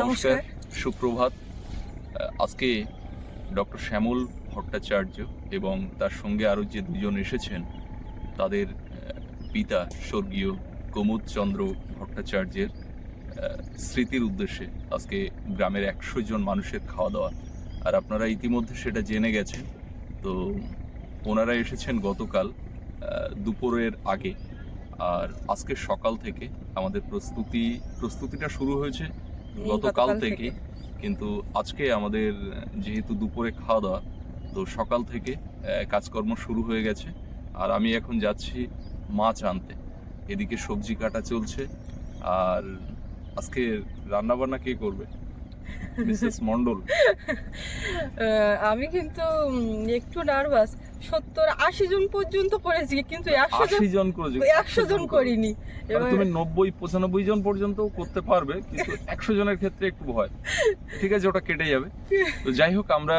নমস্কার। সুপ্রভাত। আজকে ডক্টর শ্যামল ভট্টাচার্য এবং তার সঙ্গে আরও যে দুজন এসেছেন তাদের পিতা স্বর্গীয় চন্দ্র ভট্টাচার্যের স্মৃতির উদ্দেশ্যে আজকে গ্রামের একশো জন মানুষের খাওয়া দাওয়া আর আপনারা ইতিমধ্যে সেটা জেনে গেছেন। তো ওনারা এসেছেন গতকাল দুপুরের আগে। আর আজকে সকাল থেকে আমাদের প্রস্তুতি প্রস্তুতিটা শুরু হয়েছে গতকাল থেকে। কিন্তু আজকে আমাদের যেহেতু দুপুরে খাওয়া দাওয়া তো সকাল থেকে কাজকর্ম শুরু হয়ে গেছে। আর আমি এখন যাচ্ছি মাছ আনতে। এদিকে সবজি কাটা চলছে। আর আজকে রান্না বান্না কে করবে? মিসেস মন্ডল আমি কিন্তু একটু নার্ভাস সত্তর আশি জন পর্যন্ত করেছি কিন্তু একশো জন জন করেছে। একশো জন করিনি। এবার তুমি নব্বই পঁচানব্বই জন পর্যন্ত করতে পারবে কিন্তু একশো জনের ক্ষেত্রে একটু ভয়। ঠিক আছে ওটা কেটে যাবে। তো যাই হোক আমরা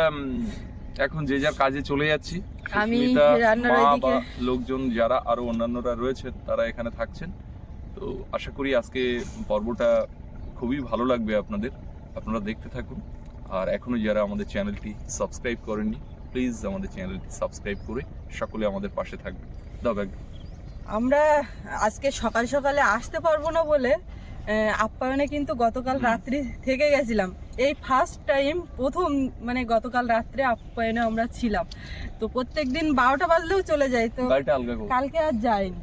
এখন যে যার কাজে চলে যাচ্ছি আমি মা বা লোকজন যারা আরও অন্যান্যরা রয়েছেন তারা এখানে থাকছেন। তো আশা করি আজকে পর্বটা খুবই ভালো লাগবে আপনাদের। আপনারা দেখতে থাকুন। আর এখনও যারা আমাদের চ্যানেলটি সাবস্ক্রাইব করেননি প্লিজ আমাদের চ্যানেলটি সাবস্ক্রাইব করে সকলে আমাদের পাশে থাকবে দাও ব্যাগ। আমরা আজকে সকাল সকালে আসতে পারব না বলে আপ্যায়নে কিন্তু গতকাল রাত্রি থেকে গেছিলাম। এই ফার্স্ট টাইম প্রথম মানে গতকাল রাত্রে আপ্যায়নে আমরা ছিলাম। তো প্রত্যেক দিন বারোটা বাজলেও চলে যাই তো কালকে আর যাইনি।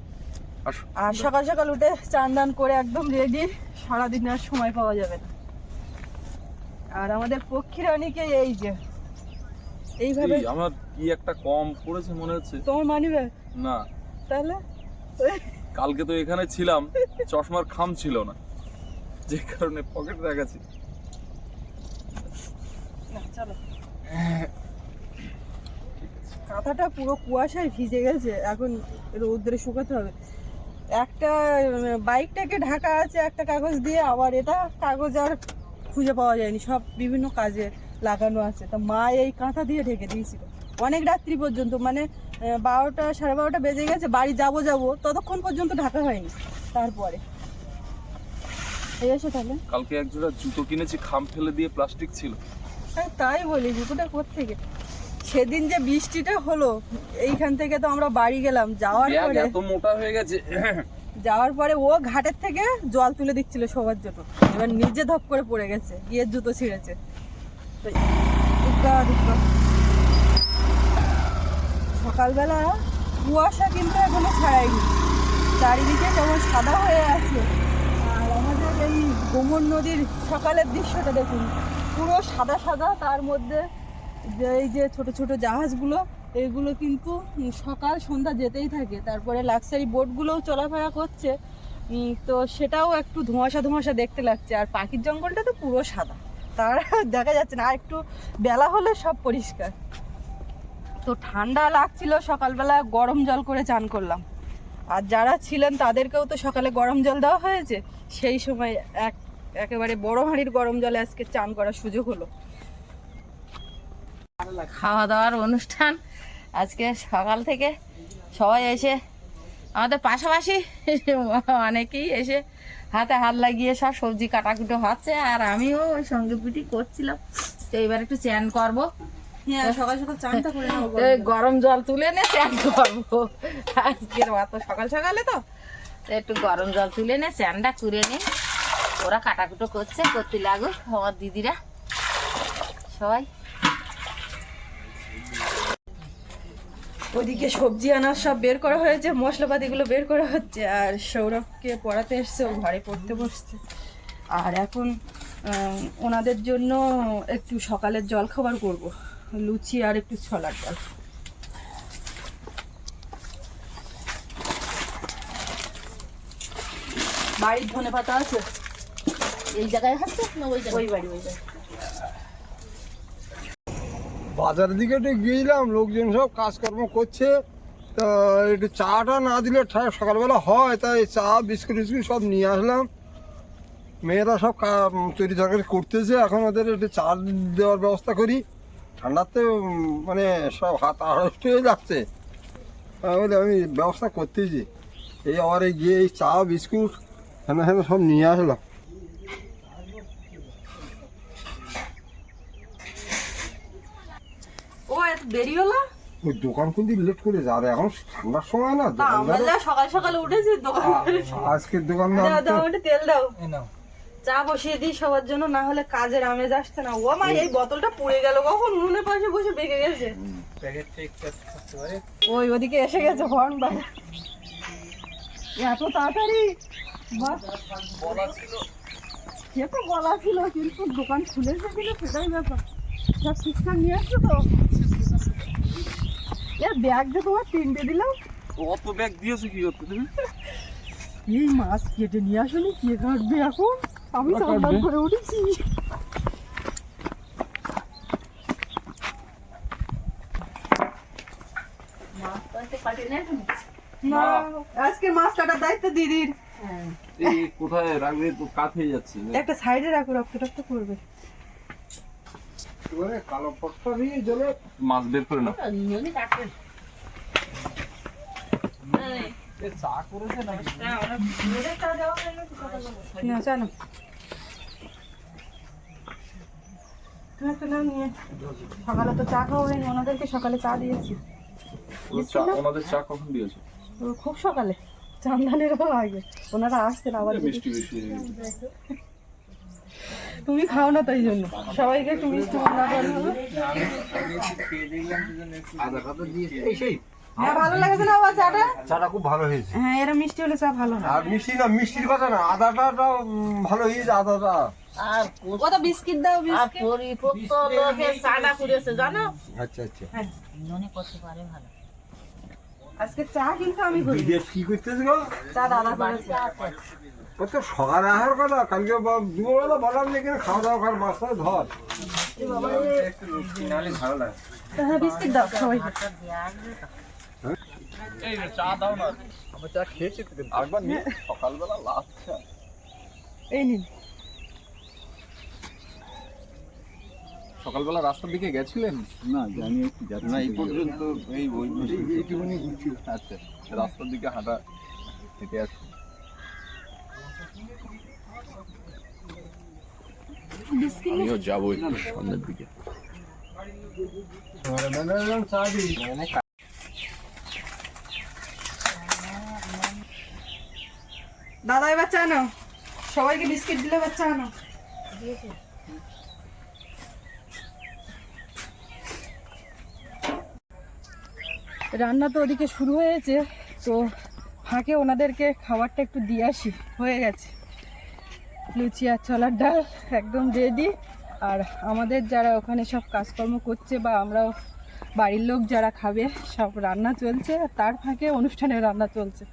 আর সকাল সকাল উঠে চান দান করে একদম রেডি সারাদিন আর সময় পাওয়া যাবে না। আর আমাদের পক্ষী রানীকে এই যে এইভাবে আমার কি একটা কম পড়েছে মনে হচ্ছে? তোমার মানিবে না। তাহলে? কালকে তো এখানে ছিলাম চশমার খাম ছিল না। যে কারণে পকেট রাখাছি না, চলো। কাঁথাটা পুরো কুয়াশায় ভিজে গেছে এখন রৌদ্রে শুকাতে হবে। একটা বাইকটাকে ঢাকা আছে একটা কাগজ দিয়ে আবার এটা কাগজ আর খুঁজে পাওয়া যায়নি সব বিভিন্ন কাজে লাগানো আছে। তা মা এই কাঁথা দিয়ে ঢেকে দিয়েছিল। অনেক রাত্রি পর্যন্ত মানে বারোটা সাড়ে বারোটা বেজে গেছে বাড়ি যাব যাব ততক্ষণ পর্যন্ত ঢাকা হয়নি তারপরে। এই এসো তাহলে। কালকে এক জোড়া জুতো কিনেছি খাম ফেলে দিয়ে প্লাস্টিক ছিল। হ্যাঁ তাই বলি জুতোটা থেকে সেদিন যে বৃষ্টিটা হলো এইখান থেকে তো আমরা বাড়ি গেলাম যাওয়ার পরে এত মোটা হয়ে গেছে। যাওয়ার পরে ও ঘাটের থেকে জল তুলে দিচ্ছিল সবার জন্য। এবার নিজে ধপ করে পড়ে গেছে, গিয়ে জুতো ছিঁড়েছে। সকালবেলা কুয়াশা কিন্তু এখনও ছাড়ায়নি। চারিদিকে কেমন সাদা হয়ে আছে। আর আমাদের এই গোমর নদীর সকালের দৃশ্যটা দেখুন। পুরো সাদা সাদা, তার মধ্যে যে এই যে ছোট ছোট জাহাজগুলো এগুলো কিন্তু সকাল, সন্ধ্যা যেতেই থাকে। তারপরে লাক্সারি বোটগুলোও চলাফেরা করছে। তো সেটাও একটু ধোঁয়াশা ধোঁয়াশা দেখতে লাগছে। আর পাখির জঙ্গলটা তো পুরো সাদা। তার দেখা যাচ্ছে না। আর একটু বেলা হলে সব পরিষ্কার। তো ঠান্ডা লাগছিল সকালবেলা, গরম জল করে চান করলাম। আর যারা ছিলেন তাদেরকেও তো সকালে গরম জল দেওয়া হয়েছে। সেই সময় এক, একেবারে বড় হাঁড়ির গরম জলে আজকে চান করার সুযোগ হলো। খাওয়া দাওয়ার অনুষ্ঠান আজকে সকাল থেকে সবাই এসে আমাদের পাশাপাশি অনেকেই এসে হাতে হাত লাগিয়ে সব সবজি কাটাকুটো হচ্ছে আর আমিও ওই সঙ্গে পিটি করছিলাম। তো এবার একটু চ্যান করব। হ্যাঁ সকাল সকাল চানটা করে গরম জল তুলে নে চ্যান করব। আজকের অত সকাল সকালে তো। তো একটু গরম জল তুলে নে চ্যানটা করে নে। ওরা কাটাকুটো করছে করতে লাগুক আমার দিদিরা। সবাই। ওইদিকে সবজি আনার সব বের করা হয়েছে মশলাপাতিগুলো বের করা হচ্ছে আর সৌরভকে পড়াতে এসছে ও ঘরে পড়তে বসছে। আর এখন ওনাদের জন্য একটু সকালের জল খাবার করব লুচি আর একটু ছোলার জল বাড়ির ধনে পাতা আছে? এই জায়গায় হচ্ছে না ওই জায়গায়? ওই বাড়ি ওই বাড়ি বাজারের দিকে একটু গিয়েছিলাম লোকজন সব কাজকর্ম করছে। তা একটু চাটা না দিলে সকালবেলা হয় তাই চা বিস্কুট টিস্কুট সব নিয়ে আসলাম। মেয়েরা সব তৈরি তরকারি করতেছে এখন ওদের একটু চা দেওয়ার ব্যবস্থা করি। ঠান্ডাতে মানে সব হাত আড়ষ্ট হয়ে যাচ্ছে। বলি, আমি ব্যবস্থা করতেছি। এই আবার গিয়ে এই চা বিস্কুট হ্যাঁ হ্যাঁ সব নিয়ে আসলাম। এত দেরি হলো? ওই দোকান খুলতে লেট করে যা। আর এখন ঠান্ডার সময় না আমরা সকাল সকাল উঠেছি দোকান আজকের দোকানদার দাও তেল দাও। চা বসিয়ে দিই সবার জন্য না হলে কাজের আমেজ আসছে না। ও মা এই বোতলটা পুড়ে গেল কখন? উনুনের পাশে বসে বেঁকে গেছে। ওই ওদিকে এসে গেছে হর্ন বাজা এত তাড়াতাড়ি? সে তো বলা ছিল কিন্তু দোকান খুলেছে কিনা সেটাই ব্যাপার। সব ঠিকঠাক নিয়ে আসছো তো? এ ব্যাগ যে তোমার তিনটে দিলাম। অত ব্যাগ দিয়েছ কি করতে তুমি? এই মাছ কেটে নিয়ে আসলে কে কাটবে এখন? আমি ওরা করে উঠেছি। আজকে মাছ কাটার দায়িত্ব দিদির। এই কোথায় রাখবে? তো হয়ে যাচ্ছে। একটা সাইডে রাখো রক্ত টক্ত করবে এবারে কালো পট্টা দিয়ে জলে মাছ বের করে নাও। না জানো তুমি একটা নাও নিয়ে সকালে তো চা খাওয়া হয়নি ওনাদেরকে সকালে চা দিয়েছি। ওনাদের চা কখন দিয়েছ? খুব সকালে। চান্দানেরও আগে। ওনারা আসছেন আবার হয়ে গেছে। তুমি খাও না তাই জন্য। সবাইকে একটু মিষ্টি না করে হবে। আদা টাদা দিয়ে এই সেই। হ্যাঁ ভালো লাগছে না আবার চাটা? চাটা খুব ভালো হয়েছে। হ্যাঁ এরা মিষ্টি হলে চা ভালো হয়। আর মিষ্টি না মিষ্টির কথা না আদাটা ভালো হয়েছে আদাটা। কত বিস্কিট দাও বিস্কিট? চাটা করেছে জানো? আচ্ছা আচ্ছা। করতে পারে ভালো। আজকে চা কিন্তু আমি করি। বিদেশ কি করতেছে গো? চা দাদা তো সকালে আসার কথা কালকে দুপুরবেলা বললাম যে এখানে খাওয়া দাওয়া কর মাছটা ধর। হ্যাঁ বিস্কিট দাও সবাইকে। এই রে, চা দাও না। আমার চা খেয়েছি আরেকবার নিয়ে সকালবেলা লাস্ট এই নিন। সকালবেলা রাস্তার দিকে গেছিলেন? না জানি না এই পর্যন্ত এই ওই আচ্ছা রাস্তার দিকে হাঁটা হেঁটে আসছি আমিও যাব একটু সামনের দিকে। দাদা, এবার চা নাও। সবাইকে বিস্কিট দিলে এবার চা নাও। রান্না তো ওদিকে শুরু হয়েছে, তো ফাঁকে ওনাদেরকে খাবারটা একটু দিয়ে আসি। হয়ে গেছে। লুচি আর ছোলার ডাল একদম রেডি আর আমাদের যারা ওখানে সব কাজকর্ম করছে বা আমরাও বাড়ির লোক যারা খাবে, সব রান্না চলছে। আর তার ফাঁকে অনুষ্ঠানের রান্না চলছে।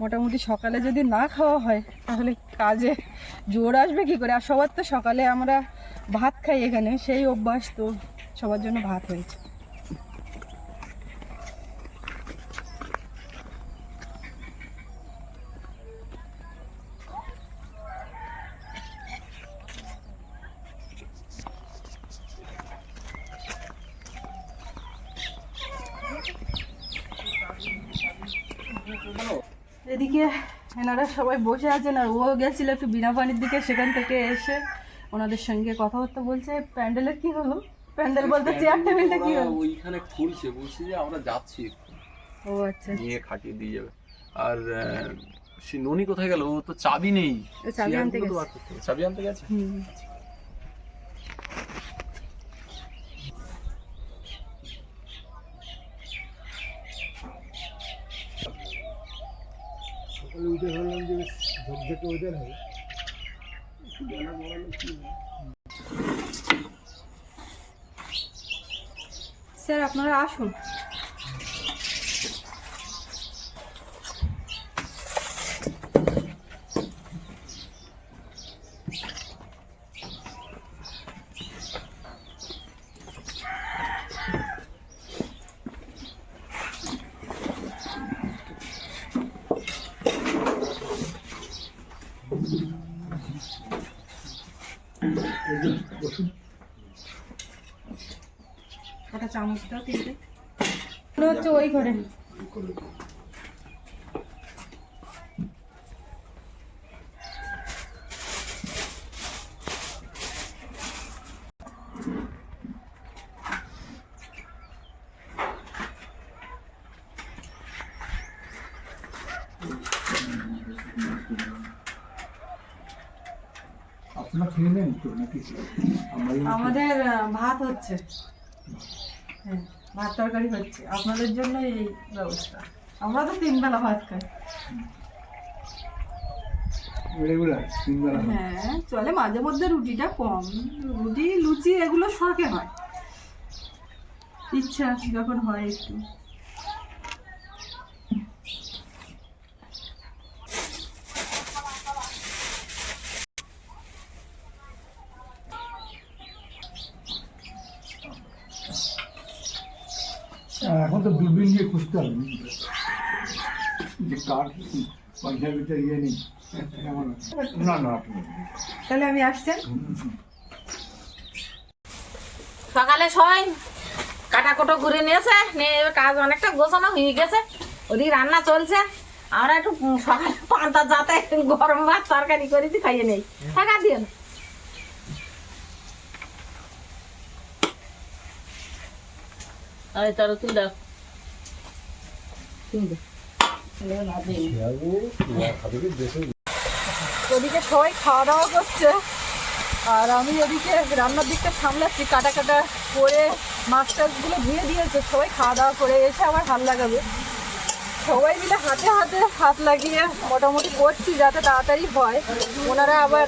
মোটামুটি সকালে যদি না খাওয়া হয়, তাহলে কাজে জোর আসবে কি করে? আর সবার তো সকালে আমরা ভাত খাই এখানে, সেই অভ্যাস তো সবার জন্য ভাত হয়েছে। এদিকে এনারা সবাই বসে আছেন আর ও গেছিল একটু বিনা পানির দিকে সেখান থেকে এসে ওনাদের সঙ্গে কথাবার্তা বলছে। প্যান্ডেলের কি হলো? প্যান্ডেল বলতে চেয়ার টেবিলটা কি হলো? ওইখানে খুলছে বলছি যে আমরা যাচ্ছি ও আচ্ছা। নিয়ে খাটিয়ে দিয়ে যাবে। আর সে ননি কোথায় গেল? ও তো চাবি নেই। চাবি আনতে গেছে। চাবি আনতে গেছে? সকালে উঠে ভাবলাম যে ঝকঝকে হবে স্যার আপনারা আসুন। চামচটা দাও হচ্ছে ওই ঘরে। আমাদের ভাত হচ্ছে। ভাত তরকারি হচ্ছে। আপনাদের জন্য এই ব্যবস্থা। আমরা তো তিন বেলা ভাত খাই। হ্যাঁ চলে মাঝে মধ্যে রুটিটা কম। রুটি লুচি এগুলো শখে হয়। ইচ্ছা যখন হয় একটু। হবে যে কার পঞ্চায়েতের ইয়ে নেই না না তাহলে আমি আসছেন সকালে সবাই কাটাকুটো ঘুরে নিয়েছে নিয়ে কাজ অনেকটা গোছানো হয়ে গেছে। ওদিকে রান্না চলছে। আমরা একটু সকালে পান্তা যাতে গরম ভাত তরকারি করেছি খাইয়ে নেই। টাকা দিয়ে না। আরে তারা তুই দাও তুই দে। তাহলে ভাত দিয়ে নি। ওদিকে সবাই খাওয়া দাওয়া করছে। আর আমি ওদিকে রান্নার দিকটা সামলাচ্ছি কাটা কাটা করে মাছ টাছগুলো ধুয়ে দিয়েছে সবাই খাওয়া দাওয়া করে এসে আবার হাত লাগাবে। সবাই মিলে হাতে হাতে হাত লাগিয়ে মোটামুটি করছি যাতে তাড়াতাড়ি হয়। ওনারা আবার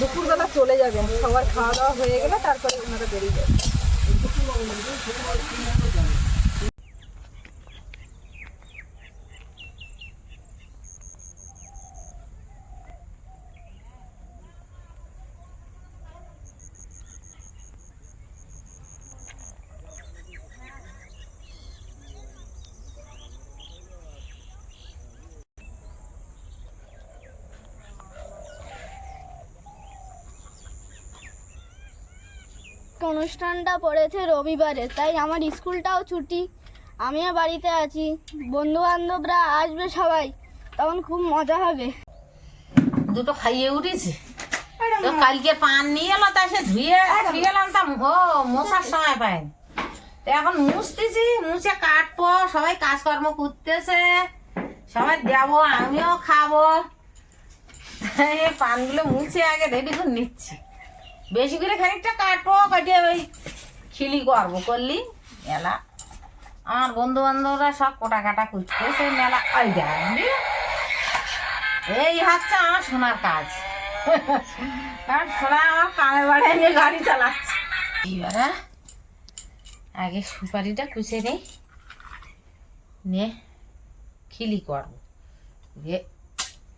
দুপুরবেলা চলে যাবেন সবার খাওয়া দাওয়া হয়ে গেলে তারপরে ওনারা বেরিয়ে যাবেন। অনুষ্ঠানটা পড়েছে রবিবারে, তাই আমার স্কুলটাও ছুটি। আমিও বাড়িতে আছি বন্ধু বান্ধবরা আসবে সবাই, তখন খুব মজা হবে। দুটো খাইয়ে উঠেছি। কালকে পান নিয়ে এলো, তা সে ধুয়ে ধুয়ে এলাম, তা ও, মশার সময় পাইনি তো এখন মুছতেছি, মুছে কাটবো, সবাই কাজকর্ম করতেছে। সবাই দেবো, আমিও খাব। পানগুলো মুছে আগে করে নিচ্ছি। বেশি করে খানিকটা কাটবো কাটিয়ে ওই খিলি করব করলি, মেলা। আমার বন্ধু বান্ধবরা সব কোটা কাটা করতেছে মেলা। ওই দেখি এই হচ্ছে আমার সোনার কাজ। কারণ সোনা আমার কানে বাড়ি নিয়ে গাড়ি চালাচ্ছে। এবারে আগে সুপারিটা কুচে নেই। নিয়ে খিলি করব। দিয়ে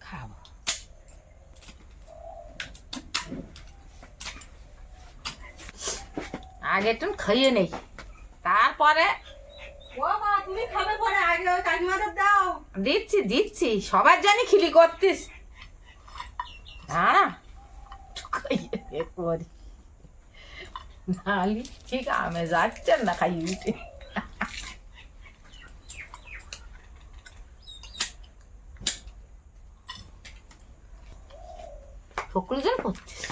খাব। আগে একটু খাইয়ে নেই। তারপরে তুমি খাবে পরে আগে কাকিমাদের দাও। দিচ্ছি দিচ্ছি সবার জানি খিলি করতিস। দাঁড়া করি নালি ঠিক আমে যাচ্ছেন না খাইয়ে উঠে ফকুল যেন করতিস।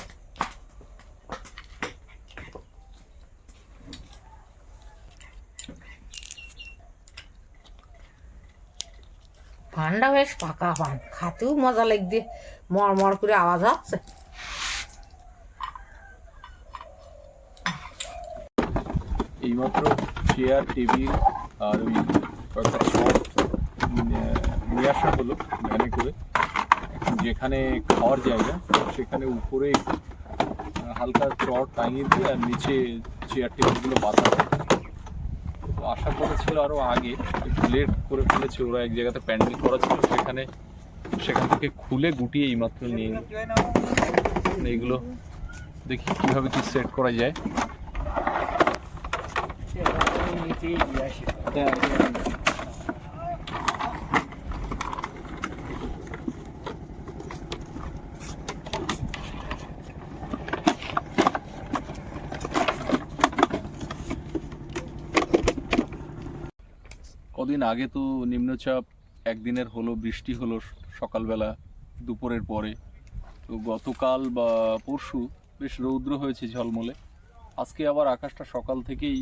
পানটা বেশ পাকা পান। খাতেও মজা লাগবে। মর করে আওয়াজ হচ্ছে। এইমাত্র চেয়ার টেবিল আর ওই কয়েকটা চট নিয়ে আসা হলো ভ্যানে করে। যেখানে খাওয়ার জায়গা, সেখানে উপরে হালকা চট টাঙিয়ে দিয়ে আর নিচে চেয়ার টেবিলগুলো বাঁধা। আশা করেছিল আরও আগে একটু লেট করে ফেলেছে ওরা এক জায়গাতে প্যান্ডেল করা ছিল সেখানে সেখান থেকে খুলে গুটিয়ে এইমাত্র নিয়ে। এইগুলো দেখি কীভাবে কি সেট করা যায় কদিন আগে তো নিম্নচাপ, একদিনের হলো, বৃষ্টি হলো সকালবেলা, দুপুরের পরে। তো গতকাল বা পরশু বেশ রৌদ্র হয়েছে ঝলমলে। আজকে আবার আকাশটা সকাল থেকেই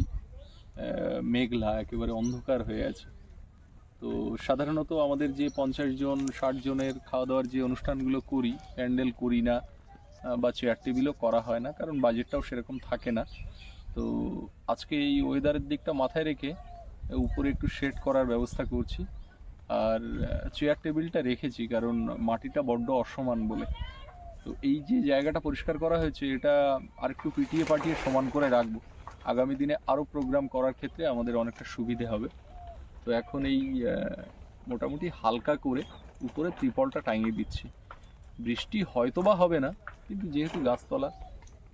মেঘলা, একেবারে অন্ধকার হয়ে আছে। তো সাধারণত আমাদের যে পঞ্চাশ জন, ষাট জনের খাওয়া দাওয়ার যে অনুষ্ঠানগুলো করি, প্যান্ডেল করি না বা চেয়ার টেবিলও করা হয় না, কারণ বাজেটটাও সেরকম থাকে না। তো আজকে এই ওয়েদারের দিকটা মাথায় রেখে উপরে একটু শেড করার ব্যবস্থা করছি। আর চেয়ার টেবিলটা রেখেছি, কারণ মাটিটা বড্ড অসমান বলে। তো এই যে জায়গাটা পরিষ্কার করা হয়েছে, এটা আরেকটু পিটিয়ে পাটিয়ে সমান করে রাখব। আগামী দিনে আরও প্রোগ্রাম করার ক্ষেত্রে আমাদের অনেকটা সুবিধে হবে। তো এখন এই মোটামুটি হালকা করে উপরে ত্রিপলটা টাঙিয়ে দিচ্ছি। বৃষ্টি হয়তো বা হবে না, কিন্তু যেহেতু গাছতলা,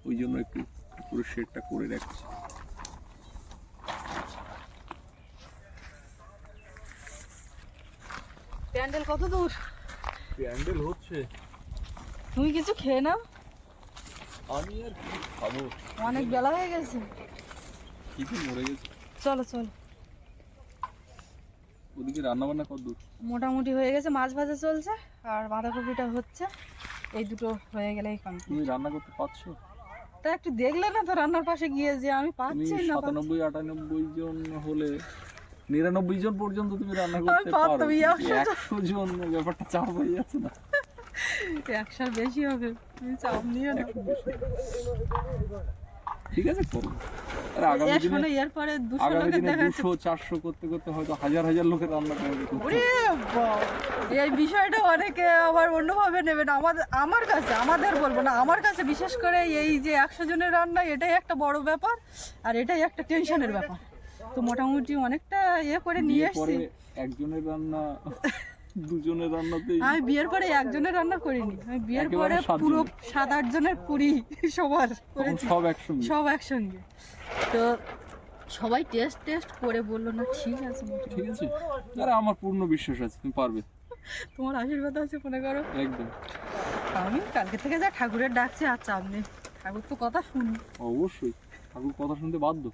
ওই জন্য একটু উপরে শেডটা করে রাখছি। প্যান্ডেল কত দূর? প্যান্ডেল হচ্ছে। তুমি কিছু খেয়ে নাও। আমি আর কি খাব? অনেক বেলা হয়ে গেছে। কিছু মরে গেছে। চলো চলো। ওদিকে রান্না বান্না কত দূর? মোটামুটি হয়ে গেছে মাছ ভাজা চলছে আর বাঁধাকপিটা হচ্ছে। এই দুটো হয়ে গেলেই কমপ্লিট। তুমি রান্না করতে পারছ? তা একটু দেখলে না তো রান্নার পাশে গিয়ে যে আমি পাচ্ছি না পাচ্ছি। সাতানব্বই আটানব্বই জন হলে নিরানব্বই জন পর্যন্ত তুমি রান্না করতে পারো একশো জন। ব্যাপারটা চাপ হয়ে যাচ্ছে না। একশোর বেশি হবে তুমি চাপ নিও না। ঠিক আছে আগামী দিনে এরপরে দুশো চারশো করতে করতে হয়তো হাজার হাজার লোকের রান্না করতে করতে ওরে বাবা! এই বিষয়টা অনেকে আবার অন্যভাবে নেবে না আমাদের আমার কাছে আমাদের বলব না আমার কাছে বিশেষ করে এই যে একশো জনের রান্না এটাই একটা বড় ব্যাপার আর এটাই একটা টেনশনের ব্যাপার। তো মোটামুটি অনেকটা ইয়ে করে নিয়ে এসছি। একজনের রান্না দুজনের রান্নাতেই আমি বিয়ের পরে একজনের রান্না করিনি। আমি বিয়ের পরে পুরো সাত আট জনের পুরি সবার করেছি। সব একসঙ্গে। সব একসঙ্গে। তো সবাই টেস্ট টেস্ট করে বলল না ঠিক আছে ঠিক আছে। আরে আমার পূর্ণ বিশ্বাস আছে তুমি পারবে। তোমার আশীর্বাদ আছে মনে করো। একদম। আমি কালকে থেকে যা ঠাকুরের ডাকছে আর চাপ নেই ঠাকুর তো কথা শুনি অবশ্যই। ঠাকুর কথা শুনতে বাধ্য।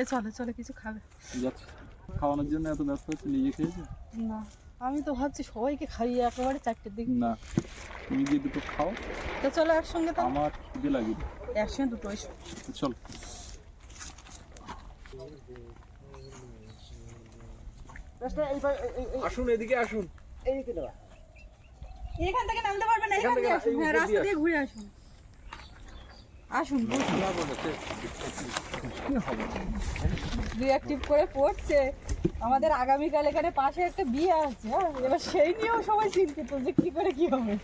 এ চলে চলে কিছু খাবে। খাওয়ানোর জন্য এত ব্যস্ত হচ্ছে? নিজে খেয়েছে? না আমি তো ভাবছি সবাইকে খাইয়ে একেবারে চারটের দিকে। না তুমি যে দুটো খাও। তো চলো একসঙ্গে তো। আমার খিদে লাগে একসঙ্গে দুটো এসো চল। আসুন এদিকে আসুন। এখান থেকে নামতে পারবেন না এখান আসুন। হ্যাঁ রাস্তা দিয়ে ঘুরে আসুন। আসুন রিয়াক্টিভ করে পড়ছে। আমাদের আগামীকাল এখানে পাশে একটা বিয়ে আছে হ্যাঁ? এবার সেই নিয়েও সবাই চিন্তিত যে কি করে কি হবে।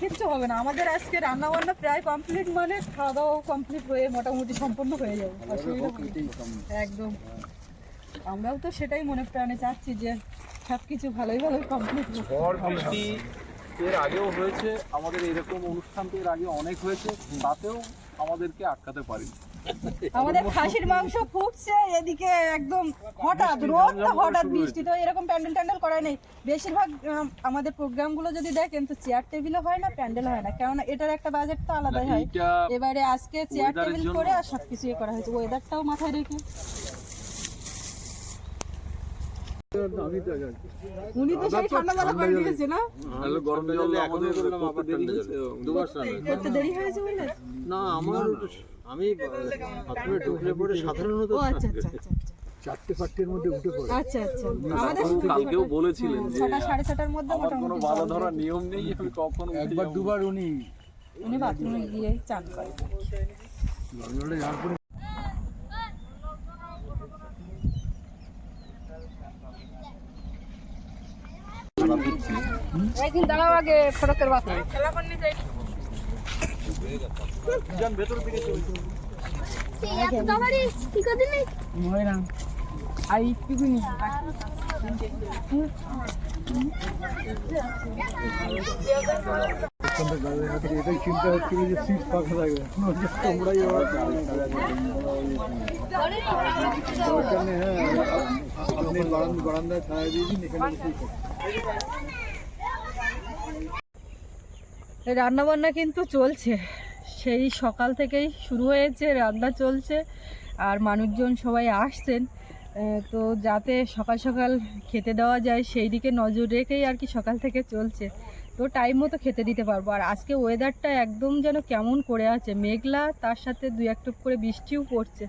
কিচ্ছু হবে না আমাদের আজকে রান্না বান্না প্রায় কমপ্লিট মানে খাওয়া দাওয়া কমপ্লিট হয়ে মোটামুটি সম্পূর্ণ হয়ে যাবে। একদম। আমরাও তো সেটাই মনে প্রাণে চাচ্ছি যে সব কিছু ভালোই ভালোই কমপ্লিট হোক। এর আগেও হয়েছে আমাদের এরকম অনুষ্ঠান তো এর আগে অনেক হয়েছে তাতেও আমাদেরকে আটকাতে পারিনি। আমাদের খাসির মাংস ফুটছে এদিকে একদম হঠাৎ রোদ তো হঠাৎ বৃষ্টি তো এরকম প্যান্ডেল ট্যান্ডেল করা নেই। বেশিরভাগ আমাদের প্রোগ্রামগুলো যদি দেখেন তো চেয়ার টেবিলও হয় না প্যান্ডেল হয় না। কেননা এটার একটা বাজেট তো আলাদাই হয়। এবারে আজকে চেয়ার টেবিল করে আর সবকিছু ইয়ে করা হয়েছে। ওয়েদারটাও মাথায় রেখে। উনি তো সেই ঠান্ডাবেলা করে দিয়েছে না? গরম জল আমাদের করতে দেরি হয়েছে করতে দেরি হয়েছে বলে না আমার আমি বাথরুমে ঢুকলে পরে সাধারণত ও আচ্ছা আচ্ছা আচ্ছা চারটে ফাটটের মধ্যে উঠে পড়ে। আচ্ছা আচ্ছা। আমাদের কালকেও বলেছিলেন যে ছটা সাড়ে ছটার মধ্যে আমার কোনো মোটামুটি বাধা জল ধরার নিয়ম নেই আমি কখন একবার দুবার উনি উনি বাথরুমে গিয়ে চান করে জলে যাওয়ার পরে একদিন দাঁড়াও আগে ফটকের আছে আই রান্না বান্না কিন্তু চলছে। সেই সকাল থেকেই শুরু হয়েছে, রান্না চলছে, আর মানুষজন সবাই আসছেন। তো যাতে সকাল সকাল খেতে দেওয়া যায় সেই দিকে নজর রেখেই আর কি সকাল থেকে চলছে। তো টাইম মতো খেতে দিতে পারব। আর আজকে ওয়েদারটা একদম যেন কেমন করে আছে, মেঘলা, তার সাথে দুই এক টুপ করে বৃষ্টিও পড়ছে।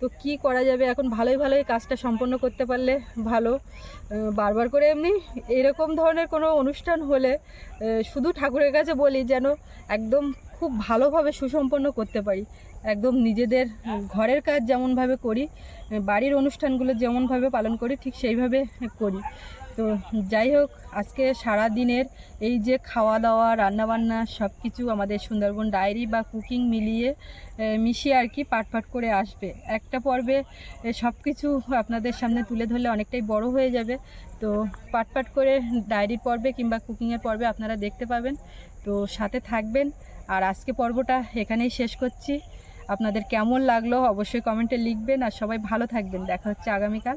তো কি করা যাবে? এখন ভালোই ভালোই কাজটা সম্পন্ন করতে পারলে ভালো। বারবার করে এমনি এরকম ধরনের কোনো অনুষ্ঠান হলে শুধু ঠাকুরের কাছে বলি যেন একদম খুব ভালোভাবে সুসম্পন্ন করতে পারি। একদম নিজেদের ঘরের কাজ যেমনভাবে করি, বাড়ির অনুষ্ঠানগুলো যেমনভাবে পালন করি, ঠিক সেইভাবে করি। তো যাই হোক, আজকে সারা দিনের এই যে খাওয়া দাওয়া, রান্নাবান্না সব কিছু আমাদের সুন্দরবন ডায়েরি বা কুকিং মিলিয়ে মিশিয়ে আর কি পাট পাট করে আসবে। একটা পর্বে সব কিছু আপনাদের সামনে তুলে ধরলে অনেকটাই বড় হয়ে যাবে। তো পাট করে ডায়েরি পর্বে কিংবা কুকিংয়ের পর্বে আপনারা দেখতে পাবেন। তো সাথে থাকবেন। আর আজকে পর্বটা এখানেই শেষ করছি। আপনাদের কেমন লাগল অবশ্যই কমেন্টে লিখবেন। আর সবাই ভালো থাকবেন। দেখা হচ্ছে আগামীকাল।